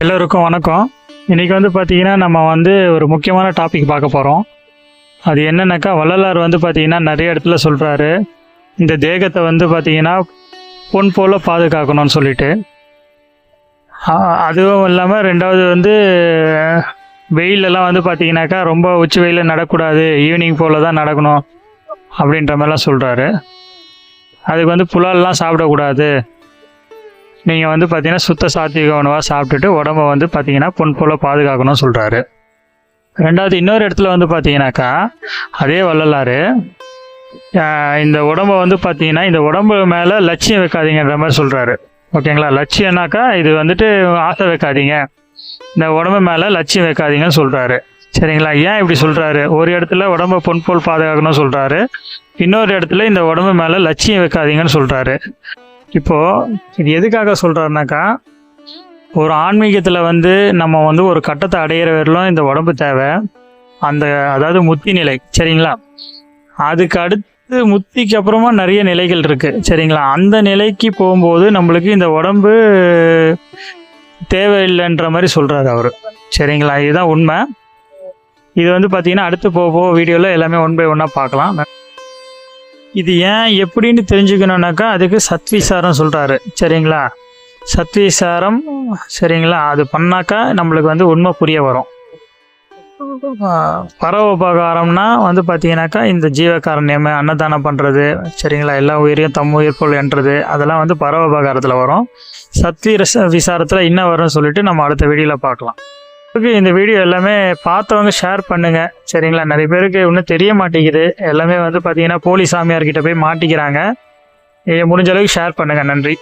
எல்லோருக்கும் வணக்கம். இன்றைக்கி வந்து பார்த்தீங்கன்னா நம்ம வந்து ஒரு முக்கியமான டாபிக் பார்க்க போகிறோம் அது என்னென்னாக்கா வள்ளலார் வந்து பார்த்திங்கன்னா நிறைய இடத்துல சொல்கிறாரு இந்த தேகத்தை வந்து பார்த்தீங்கன்னா பொன் போல் பாதுகாக்கணும்னு சொல்லிட்டு. அதுவும் இல்லாமல் ரெண்டாவது வந்து வெயிலெல்லாம் வந்து பார்த்திங்கனாக்கா ரொம்ப உச்சி வெயிலில் நடக்கூடாது. ஈவினிங் போல் தான் நடக்கணும் அப்படின்ற மாதிரிலாம் சொல்கிறாரு அதுக்கு வந்து புலால்லாம் சாப்பிடக்கூடாது. நீங்கள் வந்து பார்த்தீங்கன்னா சுத்த சாத்விக உணவாக சாப்பிட்டுட்டு உடம்ப வந்து பார்த்தீங்கன்னா பொன் பாதுகாக்கணும்னு சொல்கிறாரு ரெண்டாவது இன்னொரு இடத்துல வந்து பார்த்தீங்கன்னாக்கா அதே வள்ளலாறு இந்த உடம்ப வந்து பார்த்தீங்கன்னா இந்த உடம்பு மேலே லட்சியம் வைக்காதீங்கன்ற மாதிரி சொல்கிறாரு ஓகேங்களா? லட்சியம்னாக்கா இது வந்துட்டு ஆசை வைக்காதீங்க. இந்த உடம்பு மேலே லட்சியம் வைக்காதீங்கன்னு சொல்கிறாரு சரிங்களா? ஏன் இப்படி சொல்கிறாரு ஒரு இடத்துல உடம்ப பொன்போல் பாதுகாக்கணும்னு சொல்கிறாரு இன்னொரு இடத்துல இந்த உடம்பு மேலே லட்சியம் வைக்காதீங்கன்னு சொல்கிறாரு இப்போ இது எதுக்காக சொல்றாருனாக்கா ஒரு ஆன்மீகத்தில் வந்து நம்ம வந்து ஒரு கட்டத்தை அடையிற வரையிலும் இந்த உடம்பு தேவை. அந்த அதாவது முத்தி நிலை சரிங்களா? அதுக்கு அடுத்து முத்திக்கு அப்புறமா நிறைய நிலைகள் இருக்கு சரிங்களா? அந்த நிலைக்கு போகும்போது நம்மளுக்கு இந்த உடம்பு தேவையில்லைன்ற மாதிரி சொல்றாரு அவர் சரிங்களா? இதுதான் உண்மை. இது வந்து பார்த்தீங்கன்னா அடுத்து போக போக வீடியோவில் எல்லாமே ஒன் பை ஒன்னாக பார்க்கலாம். இது ஏன் எப்படின்னு தெரிஞ்சுக்கணுன்னாக்கா அதுக்கு சத்விசாரம் சொல்கிறாரு சரிங்களா? சத்விசாரம் சரிங்களா? அது பண்ணாக்கா நம்மளுக்கு வந்து உண்மை புரிய வரும். ஆஹ் வந்து பார்த்தீங்கன்னாக்கா இந்த ஜீவகாரண்யம் அன்னதானம் பண்ணுறது சரிங்களா? எல்லா உயிரையும் தம் உயிர் போல் என்றது அதெல்லாம் வந்து பரோபகாரத்தில் வரும். சத்வி விசாரத்தில் என்ன வரும்னு சொல்லிட்டு நம்ம அடுத்த வீடியோவில் பார்க்கலாம். ஓகே இந்த வீடியோ எல்லாமே பார்த்தவங்க ஷேர் பண்ணுங்க. சரிங்களா? நிறைய பேருக்கு இன்னும் தெரிய மாட்டேங்குது. எல்லாமே வந்து பார்த்தீங்கன்னா போலி சாமியார்கிட்ட போய் மாட்டிக்கிறாங்க. இதை முடிஞ்ச அளவுக்கு ஷேர் பண்ணுங்க. நன்றி.